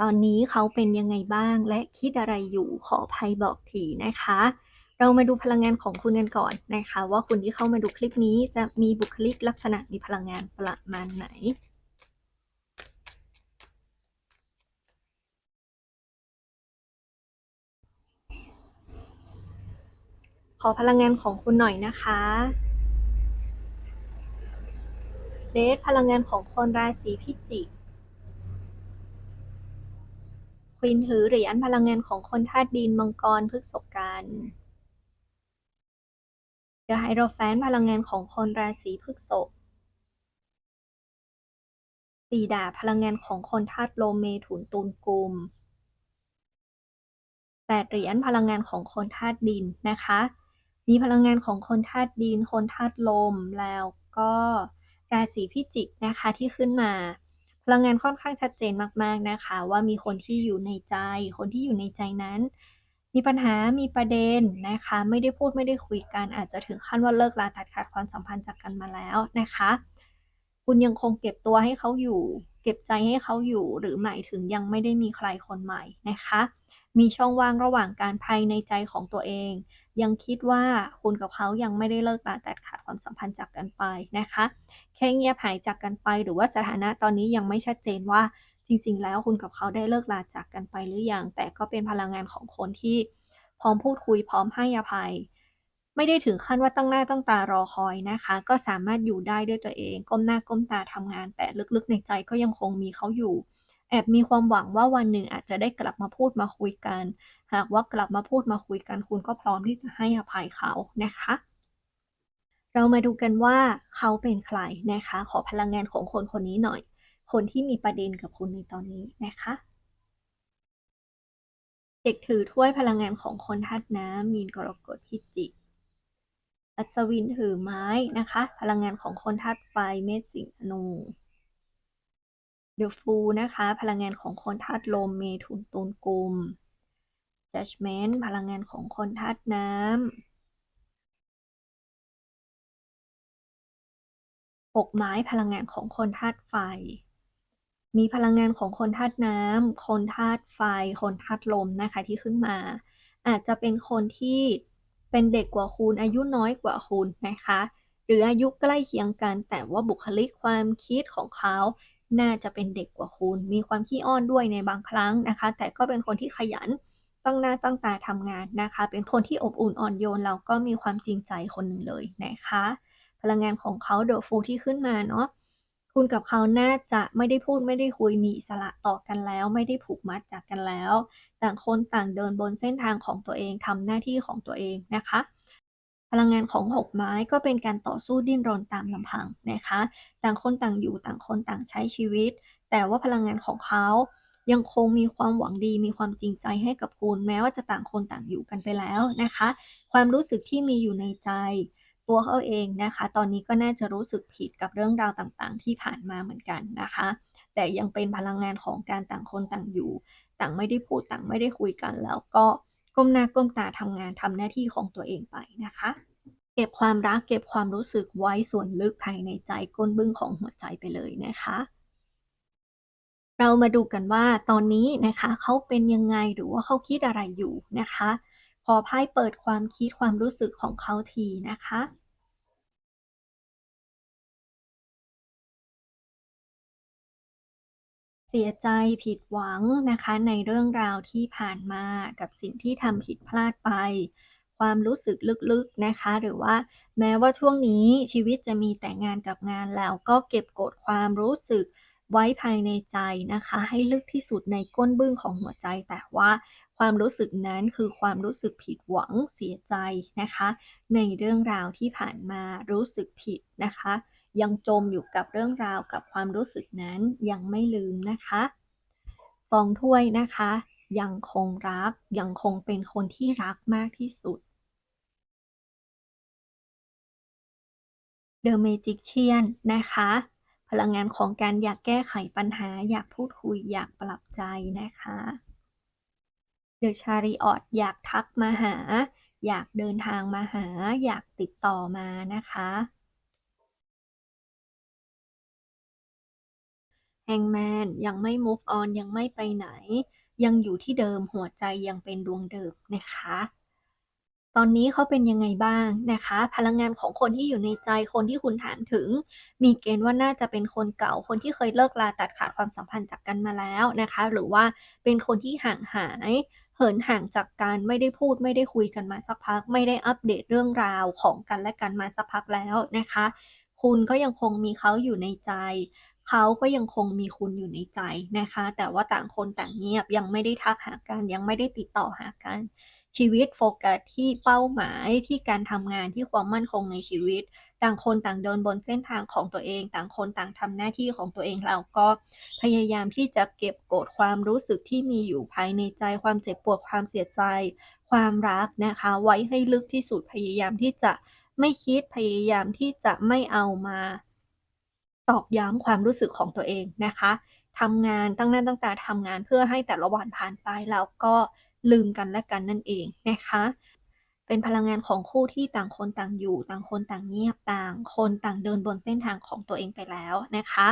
ตอนนี้เขาเป็นยังไงบ้างและคิดอะไรอยู่ขอภัยบอกทีนะคะ เรามาดูพลังงานของคุณกันก่อนนะคะ ว่าคุณที่เข้ามาดูคลิปนี้จะมีบุคลิกลักษณะมีพลังงานประมาณไหนขอพลังงานของคุณหน่อยนะคะเดทพลังงานของคนราศีพิจิก ควีนถือเหรียญพลังงานของคนธาตุดินมังกรพฤกษกันเดอะไฮโดรแฟนพลังงานของคนราศีพฤษภสี่ดาพลังงานของคนธาตุโลมเมถุนตุลกุมแปดเหรียญพลังงานของคนธาตุดินนะคะ มีพลังงานของคนธาตุดิน คนธาตุลมแล้วก็ราศีพิจิกนะคะที่ขึ้นมา พลังงานค่อนข้างชัดเจนมากๆนะคะ ว่ามีคนที่อยู่ในใจ คนที่อยู่ในใจนั้น มีปัญหามีประเด็นนะคะ ไม่ได้พูดไม่ได้คุยกันอาจจะถึงขั้นว่าเลิกลาตัดขาดความสัมพันธ์จากกันมาแล้วนะคะ คุณยังคงเก็บตัวให้เขาอยู่ เก็บใจให้เขาอยู่หรือหมายถึงยังไม่ได้มีใครคนใหม่นะคะ มีช่องว่างระหว่างการภายในใจของตัวเอง ยังคิดว่าคุณกับเขายังไม่ได้เลิกลาแตัดขาดความสัมพันธ์จากกันไปนะคะ แค่เงียบหายจากกันไปหรือว่าสถานะตอนนี้ยังไม่ชัดเจนว่าจริง ๆ แล้วคุณกับเขาได้เลิกลาจากกันไปหรือยัง แต่ก็เป็นพลังงานของคนที่พร้อมพูดคุยพร้อมให้อภัย ไม่ได้ถึงขั้นว่าตั้งหน้าตั้งตารอคอยนะคะ ก็สามารถอยู่ได้ด้วยตัวเอง ก้มหน้าก้มตาทำงาน แต่ลึกๆในใจก็ยังคงมีเขาอยู่ แอบมีความหวังว่าวันหนึ่งอาจจะได้กลับมาพูดมาคุยกัน หากว่ากลับมาพูดมาคุยกัน คุณก็พร้อมที่จะให้อภัยเขานะคะ เรามาดูกันว่าเขาเป็นใครนะคะ ขอพลังงานของคนคนนี้หน่อย คนที่มีประเด็นกับคุณในตอนนี้นะคะเด็กถือถ้วยพลังงานของคนธาตุน้ำมีนกรกฎพิจิกอัศวินถือไม้นะคะ พลังงานของคนธาตุไฟเมษสิงห์นู เดอะฟูนะคะ พลังงานของคนธาตุลมเมถุนตุลกุม Judgment พลังงานของคนธาตุน้ำหกไม้พลังงานของคนธาตุไฟ มีพลังงานของคนธาตุน้ำคนธาตุไฟ คนธาตุลมนะคะที่ขึ้นมา อาจจะเป็นคนที่เป็นเด็กกว่าคุณอายุน้อยกว่าคุณนะคะ หรืออายุใกล้เคียงกันแต่ว่าบุคลิกความคิดของเขา น่าจะเป็นเด็กกว่าคุณ มีความขี้อ้อนด้วยในบางครั้งนะคะ แต่ก็เป็นคนที่ขยัน ตั้งหน้าตั้งตาทำงานนะคะ เป็นคนที่อบอุ่นอ่อนโยนแล้วก็มีความจริงใจคนหนึ่งเลยนะคะ พลังงานของเขาเดอะฟูที่ขึ้นมาเนาะ คุณกับเขาน่าจะไม่ได้พูดไม่ได้คุยมีอิสระต่อกันแล้ว ไม่ได้ผูกมัดจากกันแล้ว ต่างคนต่างเดินบนเส้นทางของตัวเองทำหน้าที่ของตัวเองนะคะ พลังงานของหกไม้ก็เป็นการต่อสู้ดิ้นรนตามลำพังนะคะ ต่างคนต่างอยู่ต่างคนต่างใช้ชีวิต แต่ว่าพลังงานของเขายังคงมีความหวังดีมีความจริงใจให้กับคุณ แม้ว่าจะต่างคนต่างอยู่กันไปแล้วนะคะ ความรู้สึกที่มีอยู่ในใจ ตัวเขาเองนะคะ ตอนนี้ก็น่าจะรู้สึกผิดกับเรื่องราวต่างๆ ที่ผ่านมาเหมือนกันนะคะ แต่ยังเป็นพลังงานของการต่างคนต่างอยู่ ต่างไม่ได้พูดต่างไม่ได้คุยกันแล้วก็ ก้มหน้าก้มตาทำงานทำหน้าที่ของตัวเองไปนะคะ เก็บความรักเก็บความรู้สึกไว้ส่วนลึกภายในใจก้นบึ้งของหัวใจไปเลยนะคะ เรามาดูกันว่าตอนนี้นะคะเขาเป็นยังไงหรือว่าเขาคิดอะไรอยู่นะคะขอไพ่เปิดความคิดความรู้สึกของเขาทีนะคะ เสียใจผิดหวังนะคะในเรื่องราวที่ผ่านมากับสิ่งที่ทำผิดพลาดไป ความรู้สึกลึกๆนะคะ หรือว่าแม้ว่าช่วงนี้ชีวิตจะมีแต่งานกับงานแล้วก็เก็บกดความรู้สึกไว้ภายในใจนะคะ ให้ลึกที่สุดในก้นบึ้งของหัวใจ แต่ว่าความรู้สึกนั้นคือความรู้สึกผิดหวังเสียใจนะคะ ในเรื่องราวที่ผ่านมารู้สึกผิดนะคะ ยังจมอยู่กับเรื่องราวกับความรู้สึกนั้นยังไม่ลืมนะคะสองถ้วยนะคะ ยังคงรักยังคงเป็นคนที่รักมากที่สุด The Magician นะคะ พลังงานของการอยากแก้ไขปัญหา อยากพูดคุย อยากปรับใจนะคะ The Chariot อยากทักมาหา อยากเดินทางมาหา อยากติดต่อมานะคะ Hangman ยังไม่ move on ยังไม่ไปไหน ยังอยู่ที่เดิมหัวใจยังเป็นดวงเดิมนะคะ ตอนนี้เขาเป็นยังไงบ้างนะคะ พลังงานของคนที่อยู่ในใจคนที่คุณถามถึง มีเกณฑ์ว่าน่าจะเป็นคนเก่าคนที่เคยเลิกลาตัดขาดความสัมพันธ์จากกันมาแล้วนะคะ หรือว่าเป็นคนที่ห่างหายเหินห่างจากกันไม่ได้พูดไม่ได้คุยกันมาสักพัก ไม่ได้อัปเดตเรื่องราวของกันและกันมาสักพักแล้วนะคะ คุณก็ยังคงมีเขาอยู่ในใจ เขาก็ยังคงมีคุณอยู่ในใจนะคะ แต่ว่าต่างคนต่างเงียบยังไม่ได้ทักหากันยังไม่ได้ติดต่อหากัน ชีวิตโฟกัสที่เป้าหมายที่การทำงานที่ความมั่นคงในชีวิต ต่างคนต่างเดินบนเส้นทางของตัวเอง ต่างคนต่างทำหน้าที่ของตัวเองแล้วก็พยายามที่จะเก็บกดความรู้สึกที่มีอยู่ภายในใจ ความเจ็บปวดความเสียใจ ความรักนะคะ ไว้ให้ลึกที่สุดพยายามที่จะไม่คิดพยายามที่จะไม่เอามา ตอกย้ำความรู้สึกของตัวเองนะคะทำงานตั้งหน้าตั้งตาทำงานเพื่อให้แต่ละวันผ่านไปแล้วก็ลืมกันและกันนั่นเองนะคะ เป็นพลังงานของคู่ที่ต่างคนต่างอยู่ ต่างคนต่างเงียบต่างคนต่างเดินบนเส้นทางของตัวเองไปแล้วนะคะ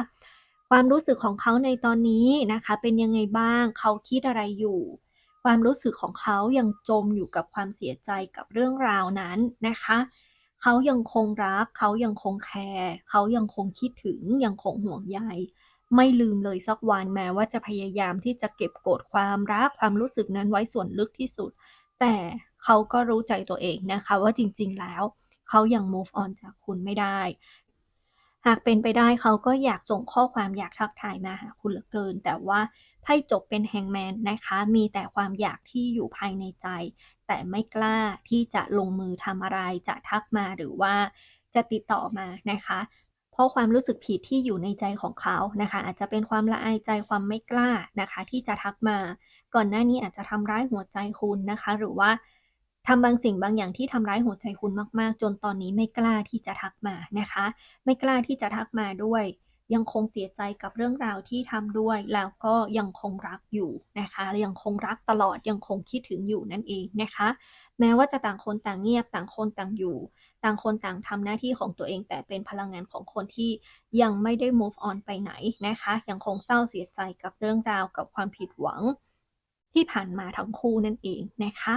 ความรู้สึกของเขาในตอนนี้นะคะ เป็นยังไงบ้างเขาคิดอะไรอยู่ ความรู้สึกของเขายังจมอยู่กับความเสียใจกับเรื่องราวนั้นนะคะ เขายังคงรัก เขายังคงแคร์เขายังคงคิดถึงยังคงห่วงใยไม่ลืมเลยสักวันแม้ว่าจะพยายามที่จะเก็บกดความรักความรู้สึกนั้นไว้ส่วนลึกที่สุด แต่เขาก็รู้ใจตัวเองนะคะว่าจริงๆแล้ว เขายัง move on จากคุณไม่ได้ หากเป็นไปได้เขาก็อยากส่งข้อความอยากทักทายมาหาคุณเหลือเกิน แต่ว่าไพ่จบเป็นแฮงแมนนะคะ มีแต่ความอยากที่อยู่ภายในใจ แต่ไม่กล้าที่จะลงมือทำอะไรจะทักมาหรือว่าจะติดต่อมานะคะ เพราะความรู้สึกผิดที่อยู่ในใจของเขานะคะ อาจจะเป็นความละอายใจความไม่กล้านะคะ ที่จะทักมา ก่อนหน้านี้อาจจะทำร้ายหัวใจคุณนะคะ หรือว่า ทำบางสิ่งบางอย่างที่ทำร้ายหัวใจคุณมาก ๆ จนตอนนี้ไม่กล้าที่จะทักมานะคะ ไม่กล้าที่จะทักมาด้วย ยังคงเสียใจกับเรื่องราวที่ทำด้วย แล้วก็ยังคงรักอยู่นะคะ ยังคงรักตลอดยังคงคิดถึงอยู่นั่นเองนะคะ แม้ว่าจะต่างคนต่างเงียบต่างคนต่างอยู่ ต่างคนต่างทำหน้าที่ของตัวเองแต่เป็นพลังงานของคนที่ยังไม่ได้ move on ไปไหนนะคะ ยังคงเศร้าเสียใจกับเรื่องราวกับความผิดหวัง ที่ผ่านมาทั้งคู่นั่นเองนะคะ